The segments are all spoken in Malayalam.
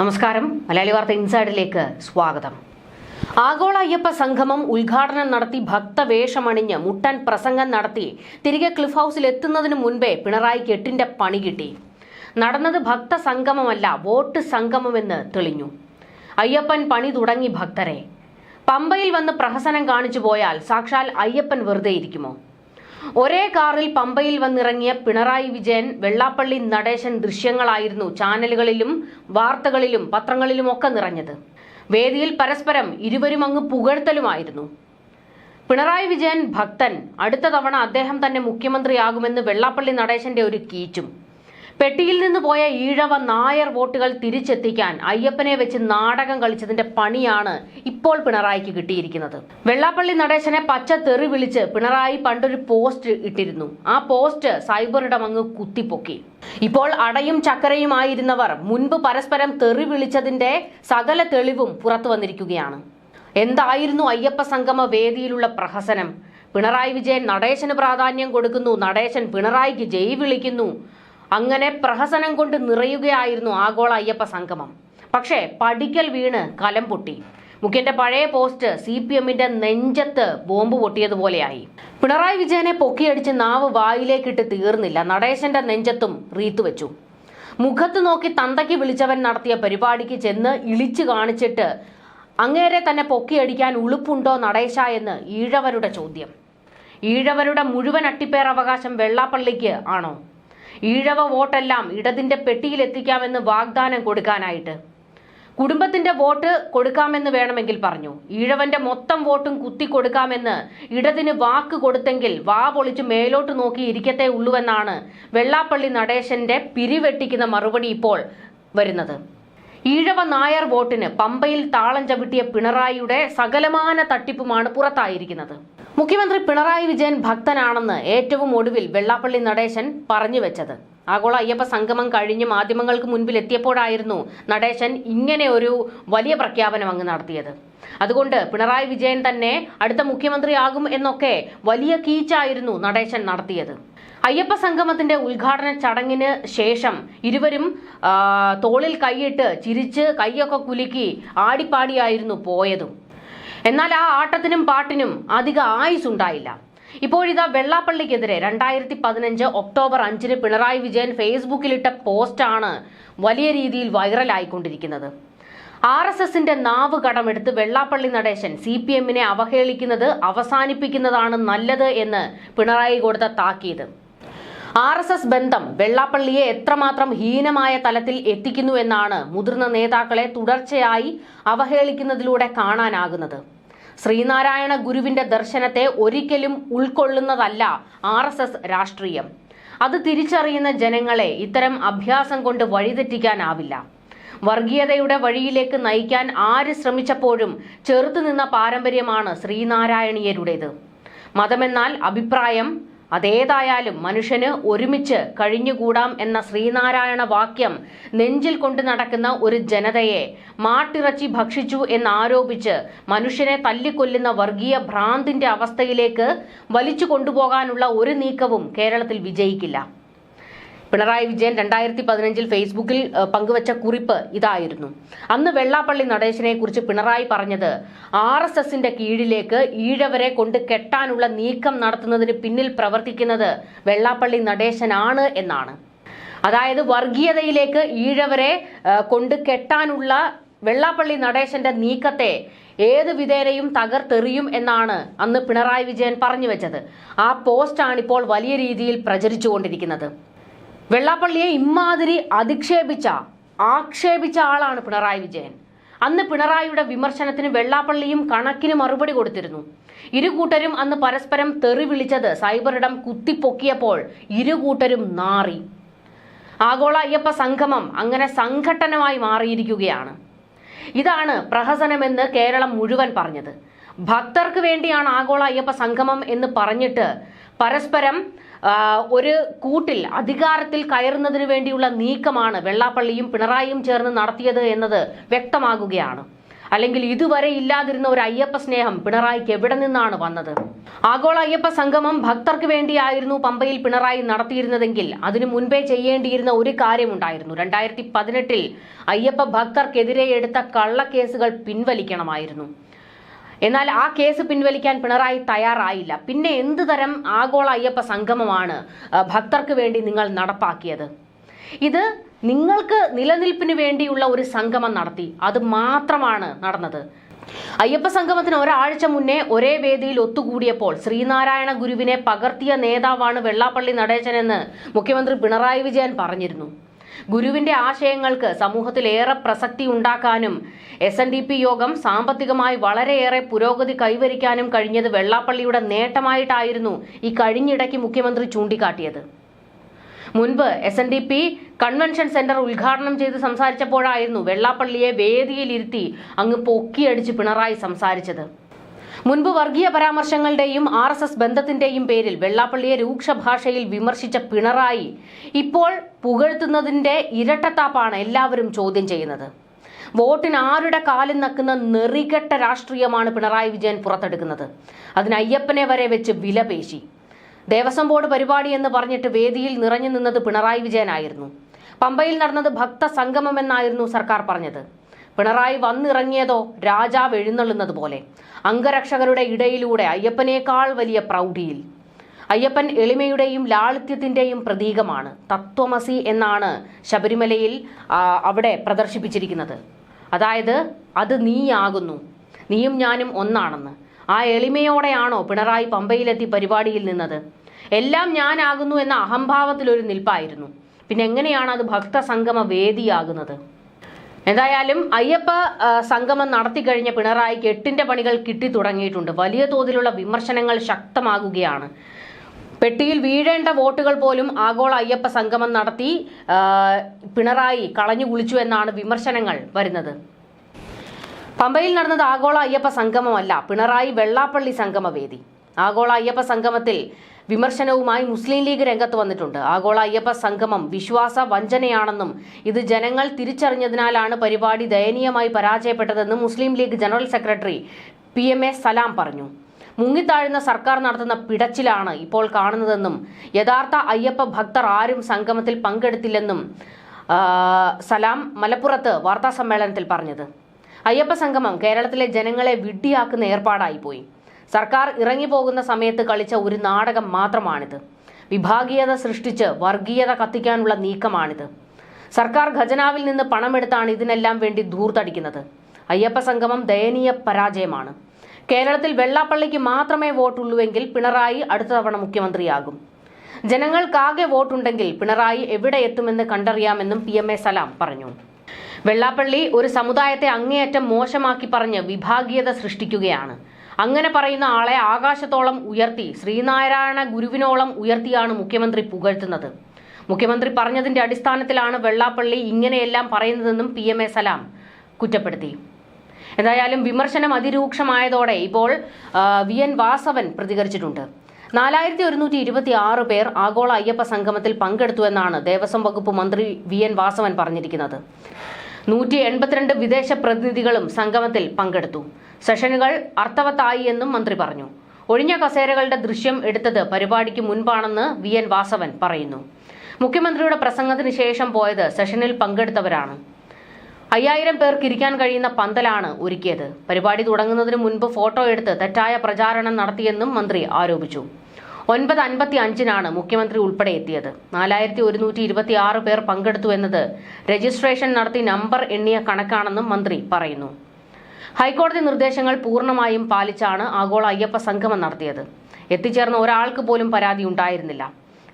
നമസ്കാരം. മലയാളി വാർത്ത ഇൻസൈഡിലേക്ക് സ്വാഗതം. ആഗോള അയ്യപ്പ സംഗമം ഉദ്ഘാടനം നടത്തി ഭക്തവേഷമണിഞ്ഞ് മുട്ടൻ പ്രസംഗം നടത്തി തിരികെ ക്ലിഫ് ഹൗസിൽ എത്തുന്നതിന് മുൻപേ പിണറായി കെട്ടിന്റെ പണി കിട്ടി. നടന്നത് ഭക്ത സംഗമമല്ല വോട്ട് സംഗമമെന്ന് തെളിഞ്ഞു. അയ്യപ്പൻ പണി തുടങ്ങി ഭക്തരെ. പമ്പയിൽ വന്ന് പ്രഹസനം കാണിച്ചു പോയാൽ സാക്ഷാൽ അയ്യപ്പൻ വെറുതെ ഇരിക്കുമോ? ഒരേ കാറിൽ പമ്പയിൽ വന്നിറങ്ങിയ പിണറായി വിജയൻ വെള്ളാപ്പള്ളി നടേശൻ ദൃശ്യങ്ങളായിരുന്നു ചാനലുകളിലും വാർത്തകളിലും പത്രങ്ങളിലുമൊക്കെ നിറഞ്ഞത്. വേദിയിൽ പരസ്പരം ഇരുവരും അങ്ങ് പുകഴ്ത്തലുമായിരുന്നു. പിണറായി വിജയൻ ഭക്തൻ. അടുത്ത തവണ അദ്ദേഹം തന്നെ മുഖ്യമന്ത്രിയാകുമെന്ന് വെള്ളാപ്പള്ളി നടേശന്റെ ഒരു കീച്ചും. പെട്ടിയിൽ നിന്ന് പോയ ഈഴവ നായർ വോട്ടുകൾ തിരിച്ചെത്തിക്കാൻ അയ്യപ്പനെ വെച്ച് നാടകം കളിച്ചതിന്റെ പണിയാണ് ഇപ്പോൾ പിണറായിക്ക് കിട്ടിയിരിക്കുന്നത്. വെള്ളാപ്പള്ളി നടേശനെ പച്ച തെറി വിളിച്ച് പിണറായി പണ്ടൊരു പോസ്റ്റ് ഇട്ടിരുന്നു. ആ പോസ്റ്റ് സൈബറിടം അങ്ങ് കുത്തിപ്പൊക്കി. ഇപ്പോൾ അടയും ചക്കരയുമായിരുന്നവർ മുൻപ് പരസ്പരം തെറി വിളിച്ചതിന്റെ സകല തെളിവും പുറത്തു വന്നിരിക്കുകയാണ്. എന്തായിരുന്നു അയ്യപ്പ സംഗമ വേദിയിലുള്ള പ്രഹസനം? പിണറായി വിജയൻ നടേശന് പ്രാധാന്യം കൊടുക്കുന്നു. നടേശൻ പിണറായിക്ക് ജയ് വിളിക്കുന്നു. അങ്ങനെ പ്രഹസനം കൊണ്ട് നിറയുകയായിരുന്നു ആഗോള അയ്യപ്പ സംഗമം. പക്ഷേ പടിക്കൽ വീണ് കലം പൊട്ടി. മുഖ്യന്റെ പഴയ പോസ്റ്റ് സി പി എമ്മിന്റെ നെഞ്ചത്ത് ബോംബ് പൊട്ടിയതുപോലെയായി. പിണറായി വിജയനെ പൊക്കിയടിച്ച് നാവ് വായിലേക്കിട്ട് തീർന്നില്ല. നടേശന്റെ നെഞ്ചത്തും റീത്ത് വെച്ചു. മുഖത്ത് നോക്കി തന്തയ്ക്ക് വിളിച്ചവൻ നടത്തിയ പരിപാടിക്ക് ചെന്ന് ഇളിച്ചു കാണിച്ചിട്ട് അങ്ങേരെ തന്നെ പൊക്കിയടിക്കാൻ ഉളുപ്പുണ്ടോ നടേശ എന്ന് ഈഴവരുടെ ചോദ്യം. ഈഴവരുടെ മുഴുവൻ അട്ടിപ്പേർ അവകാശം വെള്ളാപ്പള്ളിക്ക് ആണോ? ഈഴവ വോട്ടെല്ലാം ഇടതിന്റെ പെട്ടിയിൽ എത്തിക്കാമെന്ന് വാഗ്ദാനം കൊടുക്കാനായിട്ട്. കുടുംബത്തിന്റെ വോട്ട് കൊടുക്കാമെന്ന് വേണമെങ്കിൽ പറഞ്ഞു. ഈഴവന്റെ മൊത്തം വോട്ടും കുത്തി കൊടുക്കാമെന്ന് ഇടതിന് വാക്ക് കൊടുത്തെങ്കിൽ വാ പൊളിച്ച് മേലോട്ട് നോക്കി ഇരിക്കത്തേ ഉള്ളുവെന്നാണ് വെള്ളാപ്പള്ളി നടേശന്റെ പിരിവെട്ടിക്കുന്ന മറുപടി ഇപ്പോൾ വരുന്നത്. ഈഴവ നായർ വോട്ടിന് പമ്പയിൽ താളം ചവിട്ടിയ പിണറായിയുടെ സകലമാന തട്ടിപ്പുമാണ് പുറത്തായിരിക്കുന്നത്. മുഖ്യമന്ത്രി പിണറായി വിജയൻ ഭക്തനാണെന്ന് ഏറ്റവും ഒടുവിൽ വെള്ളാപ്പള്ളി നടേശൻ പറഞ്ഞു വെച്ചത്. ആഗോള അയ്യപ്പ സംഗമം കഴിഞ്ഞ് മാധ്യമങ്ങൾക്ക് മുൻപിൽ എത്തിയപ്പോഴായിരുന്നു നടേശൻ ഇങ്ങനെ ഒരു വലിയ പ്രഖ്യാപനം അങ്ങ് നടത്തിയത്. അതുകൊണ്ട് പിണറായി വിജയൻ തന്നെ അടുത്ത മുഖ്യമന്ത്രിയാകും എന്നൊക്കെ വലിയ കീച്ചായിരുന്നു നടേശൻ നടത്തിയത്. അയ്യപ്പ സംഗമത്തിന്റെ ഉദ്ഘാടന ചടങ്ങിന് ശേഷം ഇരുവരും തോളിൽ കൈയിട്ട് ചിരിച്ച് കൈയൊക്കെ കുലുക്കി ആടിപ്പാടിയായിരുന്നു പോയതും. എന്നാൽ ആ ആട്ടത്തിനും പാട്ടിനും അധിക ആയുസ് ഉണ്ടായില്ല ഇപ്പോഴിതാ വെള്ളാപ്പള്ളിക്കെതിരെ രണ്ടായിരത്തി പതിനഞ്ച് ഒക്ടോബർ അഞ്ചിന് പിണറായി വിജയൻ ഫേസ്ബുക്കിലിട്ട പോസ്റ്റാണ് വലിയ രീതിയിൽ വൈറലായിക്കൊണ്ടിരിക്കുന്നത്. ആർ എസ് എസിന്റെ നാവ് കടമെടുത്ത് വെള്ളാപ്പള്ളി നടേശൻ സി പി എമ്മിനെ അവഹേളിക്കുന്നത് അവസാനിപ്പിക്കുന്നതാണ് നല്ലത് എന്ന് പിണറായി കൊടുത്ത താക്കീത്. ആർ എസ് എസ് ബന്ധം വെള്ളാപ്പള്ളിയെ എത്രമാത്രം ഹീനമായ തലത്തിൽ എത്തിക്കുന്നു എന്നാണ് മുതിർന്ന നേതാക്കളെ തുടർച്ചയായി അവഹേളിക്കുന്നതിലൂടെ കാണാനാകുന്നത്. ശ്രീനാരായണ ഗുരുവിന്റെ ദർശനത്തെ ഒരിക്കലും ഉൾക്കൊള്ളുന്നതല്ല ആർ എസ് എസ് രാഷ്ട്രീയം. അത് തിരിച്ചറിയുന്ന ജനങ്ങളെ ഇത്തരം അഭ്യാസം കൊണ്ട് വഴിതെറ്റിക്കാനാവില്ല. വർഗീയതയുടെ വഴിയിലേക്ക് നയിക്കാൻ ആര് ശ്രമിച്ചപ്പോഴും ചെറുത്തുനിന്ന പാരമ്പര്യമാണ് ശ്രീനാരായണീയരുടേത്. മതമെന്നാൽ അഭിപ്രായം അതേതായാലും മനുഷ്യന് ഒരുമിച്ച് കഴിഞ്ഞുകൂടാം എന്ന ശ്രീനാരായണ വാക്യം നെഞ്ചിൽ കൊണ്ട് നടക്കുന്ന ഒരു ജനതയെ മാട്ടിറച്ചി ഭക്ഷിച്ചു എന്നാരോപിച്ച് മനുഷ്യനെ തല്ലിക്കൊല്ലുന്ന വർഗീയ ഭ്രാന്തിന്റെ അവസ്ഥയിലേക്ക് വലിച്ചു കൊണ്ടുപോകാനുള്ള ഒരു നീക്കവും കേരളത്തിൽ വിജയിക്കില്ല. പിണറായി വിജയൻ രണ്ടായിരത്തി പതിനഞ്ചിൽ ഫേസ്ബുക്കിൽ പങ്കുവച്ച കുറിപ്പ് ഇതായിരുന്നു. അന്ന് വെള്ളാപ്പള്ളി നടേശനെ കുറിച്ച് പിണറായി പറഞ്ഞത് ആർ എസ് എസിന്റെ കീഴിലേക്ക് ഈഴവരെ കൊണ്ട് കെട്ടാനുള്ള നീക്കം നടത്തുന്നതിന് പിന്നിൽ പ്രവർത്തിക്കുന്നത് വെള്ളാപ്പള്ളി നടേശനാണ് എന്നാണ്. അതായത് വർഗീയതയിലേക്ക് ഈഴവരെ കൊണ്ട് കെട്ടാനുള്ള വെള്ളാപ്പള്ളി നടേശന്റെ നീക്കത്തെ ഏത് വിധേനയും തകർത്തെറിയും എന്നാണ് അന്ന് പിണറായി വിജയൻ പറഞ്ഞു വെച്ചത്. ആ പോസ്റ്റാണിപ്പോൾ വലിയ രീതിയിൽ പ്രചരിച്ചുകൊണ്ടിരിക്കുന്നത്. വെള്ളാപ്പള്ളിയെ ഇമ്മാതിരി അധിക്ഷേപിച്ച ആക്ഷേപിച്ച ആളാണ് പിണറായി വിജയൻ. അന്ന് പിണറായിയുടെ വിമർശനത്തിന് വെള്ളാപ്പള്ളിയും കണക്കിന് മറുപടി കൊടുത്തിരുന്നു. ഇരുകൂട്ടരും അന്ന് പരസ്പരം തെറി വിളിച്ചത് സൈബറിടം കുത്തിപ്പൊക്കിയപ്പോൾ ഇരുകൂട്ടരും നാറി. ആഗോള അയ്യപ്പ സംഗമം അങ്ങനെ സംഘട്ടനമായി മാറിയിരിക്കുകയാണ്. ഇതാണ് പ്രഹസനമെന്ന് കേരളം മുഴുവൻ പറഞ്ഞത്. ഭക്തർക്ക് വേണ്ടിയാണ് ആഗോള അയ്യപ്പ സംഗമം എന്ന് പറഞ്ഞിട്ട് പരസ്പരം ഒരു കൂട്ടിൽ അധികാരത്തിൽ കയറുന്നതിന് വേണ്ടിയുള്ള നീക്കമാണ് വെള്ളാപ്പള്ളിയും പിണറായിയും ചേർന്ന് നടത്തിയത് എന്നത് വ്യക്തമാകുകയാണ്. അല്ലെങ്കിൽ ഇതുവരെ ഇല്ലാതിരുന്ന ഒരു അയ്യപ്പ സ്നേഹം പിണറായിക്ക് എവിടെ നിന്നാണ് വന്നത്? ആഗോള അയ്യപ്പ സംഗമം ഭക്തർക്ക് വേണ്ടിയായിരുന്നു പമ്പയിൽ പിണറായി നടത്തിയിരുന്നതെങ്കിൽ അതിനു മുൻപേ ചെയ്യേണ്ടിയിരുന്ന ഒരു കാര്യമുണ്ടായിരുന്നു. രണ്ടായിരത്തി പതിനെട്ടിൽ അയ്യപ്പ ഭക്തർക്കെതിരെ എടുത്ത കള്ളക്കേസുകൾ പിൻവലിക്കണമായിരുന്നു. എന്നാൽ ആ കേസ് പിൻവലിക്കാൻ പിണറായി തയ്യാറായില്ല. പിന്നെ എന്ത് തരം ആഗോള അയ്യപ്പ സംഗമമാണ് ഭക്തർക്ക് വേണ്ടി നിങ്ങൾ നടപ്പാക്കിയത്? ഇത് നിങ്ങൾക്ക് നിലനിൽപ്പിന് വേണ്ടിയുള്ള ഒരു സംഗമം നടത്തി. അത് മാത്രമാണ് നടന്നത്. അയ്യപ്പ സംഗമത്തിന് ഒരാഴ്ച മുന്നേ ഒരേ വേദിയിൽ ഒത്തുകൂടിയപ്പോൾ ശ്രീനാരായണ ഗുരുവിനെ പകർത്തിയ നേതാവാണ് വെള്ളാപ്പള്ളി നടേശനെന്ന് മുഖ്യമന്ത്രി പിണറായി വിജയൻ പറഞ്ഞിരുന്നു. ഗുരുവിന്റെ ആശയങ്ങൾക്ക് സമൂഹത്തിലേറെ പ്രസക്തി ഉണ്ടാക്കാനും എസ് എൻ ഡി പി യോഗം സാമ്പത്തികമായി വളരെയേറെ പുരോഗതി കൈവരിക്കാനും കഴിഞ്ഞത് വെള്ളാപ്പള്ളിയുടെ നേട്ടമായിട്ടായിരുന്നു ഈ കഴിഞ്ഞിടയ്ക്ക് മുഖ്യമന്ത്രി ചൂണ്ടിക്കാട്ടിയത്. മുൻപ് S N D P convention centre ഉദ്ഘാടനം ചെയ്ത് സംസാരിച്ചപ്പോഴായിരുന്നു വെള്ളാപ്പള്ളിയെ വേദിയിലിരുത്തി അങ്ങ് പൊക്കിയടിച്ച് പിണറായി സംസാരിച്ചത്. മുൻപ് വർഗീയ പരാമർശങ്ങളുടെയും ആർ എസ് എസ് ബന്ധത്തിന്റെയും പേരിൽ വെള്ളാപ്പള്ളിയെ രൂക്ഷ ഭാഷയിൽ വിമർശിച്ച പിണറായി ഇപ്പോൾ പുകഴ്ത്തുന്നതിന്റെ ഇരട്ടത്താപ്പാണ് എല്ലാവരും ചോദ്യം ചെയ്യുന്നത്. വോട്ടിന് ആരുടെ കാലിൽ നക്കുന്ന നെറികെട്ട രാഷ്ട്രീയമാണ് പിണറായി വിജയൻ പുറത്തെടുക്കുന്നത്. അതിന് അയ്യപ്പനെ വരെ വെച്ച് വിലപേശി. ദേവസ്വം ബോർഡ് പരിപാടി എന്ന് പറഞ്ഞിട്ട് വേദിയിൽ നിറഞ്ഞു നിന്നത് പിണറായി വിജയനായിരുന്നു. പമ്പയിൽ നടന്നത് ഭക്ത സംഗമമെന്നായിരുന്നു സർക്കാർ പറഞ്ഞത്. പിണറായി വന്നിറങ്ങിയതോ രാജാവ് എഴുന്നള്ളുന്നത് പോലെ. അംഗരക്ഷകരുടെ ഇടയിലൂടെ അയ്യപ്പനേക്കാൾ വലിയ പ്രൗഢിയിൽ. അയ്യപ്പൻ എളിമയുടെയും ലാളിത്യത്തിന്റെയും പ്രതീകമാണ്. തത്വമസി എന്നാണ് ശബരിമലയിൽ അവിടെ പ്രദർശിപ്പിച്ചിരിക്കുന്നത്. അതായത് അത് നീയാകുന്നു. നീയും ഞാനും ഒന്നാണെന്ന്. ആ എളിമയോടെയാണോ പിണറായി പമ്പയിലെത്തി പരിപാടിയിൽ നിന്നത്? എല്ലാം ഞാനാകുന്നു എന്ന അഹംഭാവത്തിലൊരു നിൽപ്പായിരുന്നു. പിന്നെ എങ്ങനെയാണ് അത് ഭക്തസംഗമ വേദിയാകുന്നത് എന്തായാലും അയ്യപ്പ സംഗമം നടത്തി കഴിഞ്ഞ പിണറായിക്ക് എട്ടിന്റെ പണികൾ കിട്ടി തുടങ്ങിയിട്ടുണ്ട്. വലിയ തോതിലുള്ള വിമർശനങ്ങൾ ശക്തമാകുകയാണ്. പെട്ടിയിൽ വീഴേണ്ട വോട്ടുകൾ പോലും ആഗോള അയ്യപ്പ സംഗമം നടത്തി പിണറായി കളഞ്ഞു കുളിച്ചു എന്നാണ് വിമർശനങ്ങൾ വരുന്നത്. പമ്പയിൽ നടന്നത് ആഗോള അയ്യപ്പ സംഗമമല്ല പിണറായി വെള്ളാപ്പള്ളി സംഗമവേദി. ആഗോള അയ്യപ്പ സംഗമത്തിൽ വിമർശനവുമായി മുസ്ലിം ലീഗ് രംഗത്ത് വന്നിട്ടുണ്ട്. ആഗോള അയ്യപ്പ സംഗമം വിശ്വാസ വഞ്ചനയാണെന്നും ഇത് ജനങ്ങൾ തിരിച്ചറിഞ്ഞതിനാലാണ് പരിപാടി ദയനീയമായി പരാജയപ്പെട്ടതെന്നും Muslim League general secretary P M A Salam പറഞ്ഞു. മുങ്ങിത്താഴുന്ന സർക്കാർ നടത്തുന്ന പിടച്ചിലാണ് ഇപ്പോൾ കാണുന്നതെന്നും യഥാർത്ഥ അയ്യപ്പ ഭക്തർ ആരും സംഗമത്തിൽ പങ്കെടുത്തില്ലെന്നും സലാം മലപ്പുറത്ത് വാർത്താ സമ്മേളനത്തിൽ പറഞ്ഞത്. അയ്യപ്പ സംഗമം കേരളത്തിലെ ജനങ്ങളെ വിഡ്ഢിയാക്കുന്ന ഏർപ്പാടായിപ്പോയി. സർക്കാർ ഇറങ്ങി പോകുന്ന സമയത്ത് കളിച്ച ഒരു നാടകം മാത്രമാണിത്. വിഭാഗീയത സൃഷ്ടിച്ച് വർഗീയത കത്തിക്കാനുള്ള നീക്കമാണിത്. സർക്കാർ ഖജനാവിൽ നിന്ന് പണമെടുത്താണ് ഇതിനെല്ലാം വേണ്ടി ധൂർത്തടിക്കുന്നത്. അയ്യപ്പ സംഗമം ദയനീയ പരാജയമാണ്. കേരളത്തിൽ വെള്ളാപ്പള്ളിക്ക് മാത്രമേ വോട്ടുള്ളൂവെങ്കിൽ പിണറായി അടുത്ത തവണ മുഖ്യമന്ത്രിയാകും. ജനങ്ങൾക്കാകെ വോട്ടുണ്ടെങ്കിൽ പിണറായി എവിടെ എത്തുമെന്ന് കണ്ടറിയാമെന്നും പി എം എ സലാം പറഞ്ഞു. വെള്ളാപ്പള്ളി ഒരു സമുദായത്തെ അങ്ങേയറ്റം മോശമാക്കി പറഞ്ഞ് വിഭാഗീയത സൃഷ്ടിക്കുകയാണ്. അങ്ങനെ പറയുന്ന ആളെ ആകാശത്തോളം ഉയർത്തി ശ്രീനാരായണ ഗുരുവിനോളം ഉയർത്തിയാണ് മുഖ്യമന്ത്രി പുകഴ്ത്തുന്നത്. മുഖ്യമന്ത്രി പറഞ്ഞതിന്റെ അടിസ്ഥാനത്തിലാണ് വെള്ളാപ്പള്ളി ഇങ്ങനെയെല്ലാം പറയുന്നതെന്നും പി എം എ സലാം കുറ്റപ്പെടുത്തി. എന്തായാലും വിമർശനം അതിരൂക്ഷമായതോടെ ഇപ്പോൾ വി എൻ വാസവൻ പ്രതികരിച്ചിട്ടുണ്ട്. നാലായിരത്തി ഒരുന്നൂറ്റി ഇരുപത്തി ആറ് പേർ ആഗോള അയ്യപ്പ സംഗമത്തിൽ പങ്കെടുത്തുവെന്നാണ് ദേവസ്വം വകുപ്പ് മന്ത്രി വി എൻ വാസവൻ പറഞ്ഞിരിക്കുന്നത്. നൂറ്റി എൺപത്തിരണ്ട് വിദേശ പ്രതിനിധികളും സംഗമത്തിൽ പങ്കെടുത്തു. സെഷനുകൾ അർത്ഥവത്തായി എന്നും മന്ത്രി പറഞ്ഞു. ഒഴിഞ്ഞ കസേരകളുടെ ദൃശ്യം എടുത്തത് പരിപാടിക്ക് മുൻപാണെന്ന് വി. എൻ. വാസവൻ പറയുന്നു. മുഖ്യമന്ത്രിയുടെ പ്രസംഗത്തിന് ശേഷം പോയത് സെഷനിൽ പങ്കെടുത്തവരാണ്. അയ്യായിരം പേർക്ക് ഇരിക്കാൻ കഴിയുന്ന പന്തലാണ് ഒരുക്കിയത്. പരിപാടി തുടങ്ങുന്നതിന് മുൻപ് ഫോട്ടോ എടുത്ത് തെറ്റായ പ്രചാരണം നടത്തിയെന്നും മന്ത്രി ആരോപിച്ചു. ഒൻപത് അൻപത്തി അഞ്ചിനാണ് മുഖ്യമന്ത്രി ഉൾപ്പെടെ എത്തിയത്. നാലായിരത്തി ഒരുന്നൂറ്റി ഇരുപത്തി ആറ് പേർ പങ്കെടുത്തു എന്നത് രജിസ്ട്രേഷൻ നടത്തി നമ്പർ എണ്ണിയ കണക്കാണെന്നും മന്ത്രി പറയുന്നു. ഹൈക്കോടതി നിർദ്ദേശങ്ങൾ പൂർണമായും പാലിച്ചാണ് ആഗോള അയ്യപ്പ സംഗമം നടത്തിയത്. എത്തിച്ചേർന്ന ഒരാൾക്ക് പോലും പരാതി ഉണ്ടായിരുന്നില്ല.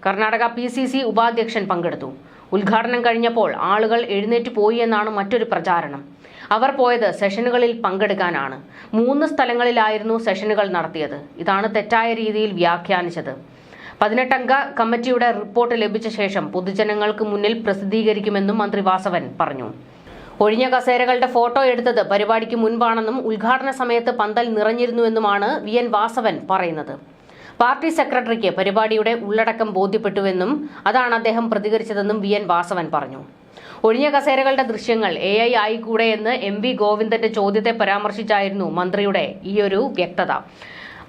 കർണാടക പി സി സി ഉപാധ്യക്ഷൻ പങ്കെടുത്തു. ഉദ്ഘാടനം കഴിഞ്ഞപ്പോൾ ആളുകൾ എഴുന്നേറ്റ് പോയി എന്നാണ് മറ്റൊരു പ്രചാരണം. അവർ പോയത് സെഷനുകളിൽ പങ്കെടുക്കാനാണ്. മൂന്ന് സ്ഥലങ്ങളിലായിരുന്നു സെഷനുകൾ നടത്തിയത്. ഇതാണ് തെറ്റായ രീതിയിൽ വ്യാഖ്യാനിച്ചത്. പതിനെട്ടംഗ കമ്മിറ്റിയുടെ റിപ്പോർട്ട് ലഭിച്ച ശേഷം പൊതുജനങ്ങൾക്ക് മുന്നിൽ പ്രസിദ്ധീകരിക്കുമെന്നും മന്ത്രി വാസവൻ പറഞ്ഞു. ഒഴിഞ്ഞ കസേരകളുടെ ഫോട്ടോ എടുത്തത് പരിപാടിക്ക് മുൻപാണെന്നും ഉദ്ഘാടന സമയത്ത് പന്തൽ നിറഞ്ഞിരുന്നുവെന്നുമാണ് വി എൻ വാസവൻ പറയുന്നത്. പാർട്ടി സെക്രട്ടറിക്ക് പരിപാടിയുടെ ഉള്ളടക്കം ബോധ്യപ്പെട്ടുവെന്നും അതാണ് അദ്ദേഹം പ്രതികരിച്ചതെന്നും വി എൻ വാസവൻ പറഞ്ഞു. ഒഴിഞ്ഞ കസേരകളുടെ ദൃശ്യങ്ങൾ എ ഐ ആയിക്കൂടെ എന്ന് എം വി ഗോവിന്ദന്റെ ചോദ്യത്തെ പരാമർശിച്ചായിരുന്നു മന്ത്രിയുടെ ഈയൊരു വ്യക്തത.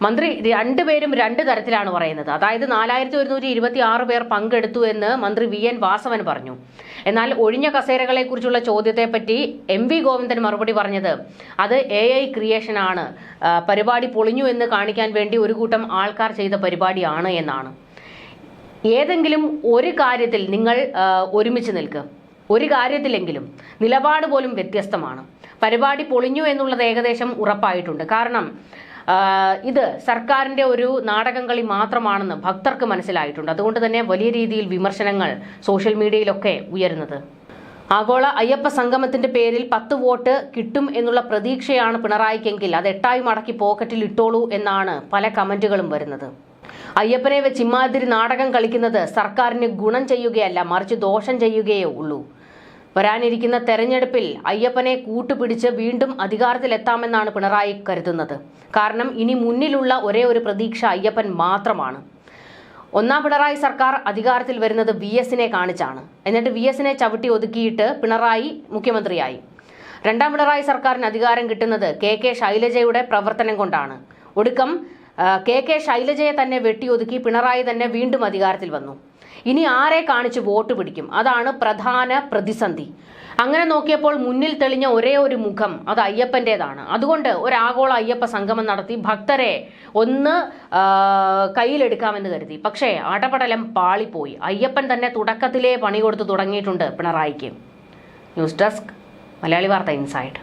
മന്ത്രി രണ്ടുപേരും രണ്ട് തരത്തിലാണ് പറയുന്നത്. അതായത് നാലായിരത്തി ഒരുന്നൂറ്റി ഇരുപത്തി ആറ് പേർ പങ്കെടുത്തു എന്ന് മന്ത്രി വി എൻ വാസവൻ പറഞ്ഞു. എന്നാൽ ഒഴിഞ്ഞ കസേരകളെ കുറിച്ചുള്ള ചോദ്യത്തെ പറ്റി എം വി ഗോവിന്ദൻ മറുപടി പറഞ്ഞത് അത് എ ഐ ക്രിയേഷൻ ആണ്. പരിപാടി പൊളിഞ്ഞു എന്ന് കാണിക്കാൻ വേണ്ടി ഒരു കൂട്ടം ആൾക്കാർ ചെയ്ത പരിപാടിയാണ് എന്നാണ്. ഏതെങ്കിലും ഒരു കാര്യത്തിൽ നിങ്ങൾ ഒരുമിച്ച് നിൽക്കുക ഒരു കാര്യത്തിലെങ്കിലും നിലപാട് പോലും വ്യത്യസ്തമാണ്. പരിപാടി പൊളിഞ്ഞു എന്നുള്ളത് ഏകദേശം ഉറപ്പായിട്ടുണ്ട്. കാരണം ഇത് സർക്കാരിന്റെ ഒരു നാടകം കളി മാത്രമാണെന്ന് ഭക്തർക്ക് മനസ്സിലായിട്ടുണ്ട്. അതുകൊണ്ട് തന്നെ വലിയ രീതിയിൽ വിമർശനങ്ങൾ സോഷ്യൽ മീഡിയയിലൊക്കെ ഉയരുന്നത്. ആഗോള അയ്യപ്പ സംഗമത്തിന്റെ പേരിൽ പത്ത് വോട്ട് കിട്ടും എന്നുള്ള പ്രതീക്ഷയാണ് പിണറായിക്കെങ്കിൽ അത് എട്ടായി മടക്കി പോക്കറ്റിൽ ഇട്ടോളൂ എന്നാണ് പല കമന്റുകളും വരുന്നത്. അയ്യപ്പനെ വെച്ച് ഇമാതിരി നാടകം കളിക്കുന്നത് സർക്കാരിന് ഗുണം ചെയ്യുകയല്ല മറിച്ച് ദോഷം ചെയ്യുകയേ ഉള്ളൂ. വരാനിരിക്കുന്ന തെരഞ്ഞെടുപ്പിൽ അയ്യപ്പനെ കൂട്ടുപിടിച്ച് വീണ്ടും അധികാരത്തിലെത്താമെന്നാണ് പിണറായി കരുതുന്നത്. കാരണം ഇനി മുന്നിലുള്ള ഒരേ ഒരു പ്രതീക്ഷ അയ്യപ്പൻ മാത്രമാണ്. ഒന്നാം പിണറായി സർക്കാർ അധികാരത്തിൽ വരുന്നത് വി എസിനെ കാണിച്ചാണ്. എന്നിട്ട് വി എസിനെ ചവിട്ടി ഒതുക്കിയിട്ട് പിണറായി മുഖ്യമന്ത്രിയായി. രണ്ടാം പിണറായി സർക്കാരിന് അധികാരം കിട്ടുന്നത് കെ കെ ശൈലജയുടെ പ്രവർത്തനം കൊണ്ടാണ്. ഒടുക്കം കെ കെ ശൈലജയെ തന്നെ വെട്ടിയൊതുക്കി പിണറായി തന്നെ വീണ്ടും അധികാരത്തിൽ വന്നു. ഇനി ആരെ കാണിച്ച് വോട്ട് പിടിക്കും? അതാണ് പ്രധാന പ്രതിസന്ധി. അങ്ങനെ നോക്കിയപ്പോൾ മുന്നിൽ തെളിഞ്ഞ ഒരേ ഒരു മുഖം അത് അയ്യപ്പന്റെതാണ് അതുകൊണ്ട് ഒരാഗോള അയ്യപ്പ സംഗമം നടത്തി ഭക്തരെ ഒന്ന് കയ്യിലെടുക്കാമെന്ന് കരുതി. പക്ഷേ ആട്ടപ്പടലം പാളിപ്പോയി. അയ്യപ്പൻ തന്നെ തുടക്കത്തിലേ പണി കൊടുത്തു തുടങ്ങിയിട്ടുണ്ട് പിണറായിക്ക്. ന്യൂസ് ഡെസ്ക് മലയാളി വാർത്ത ഇൻസൈഡ്.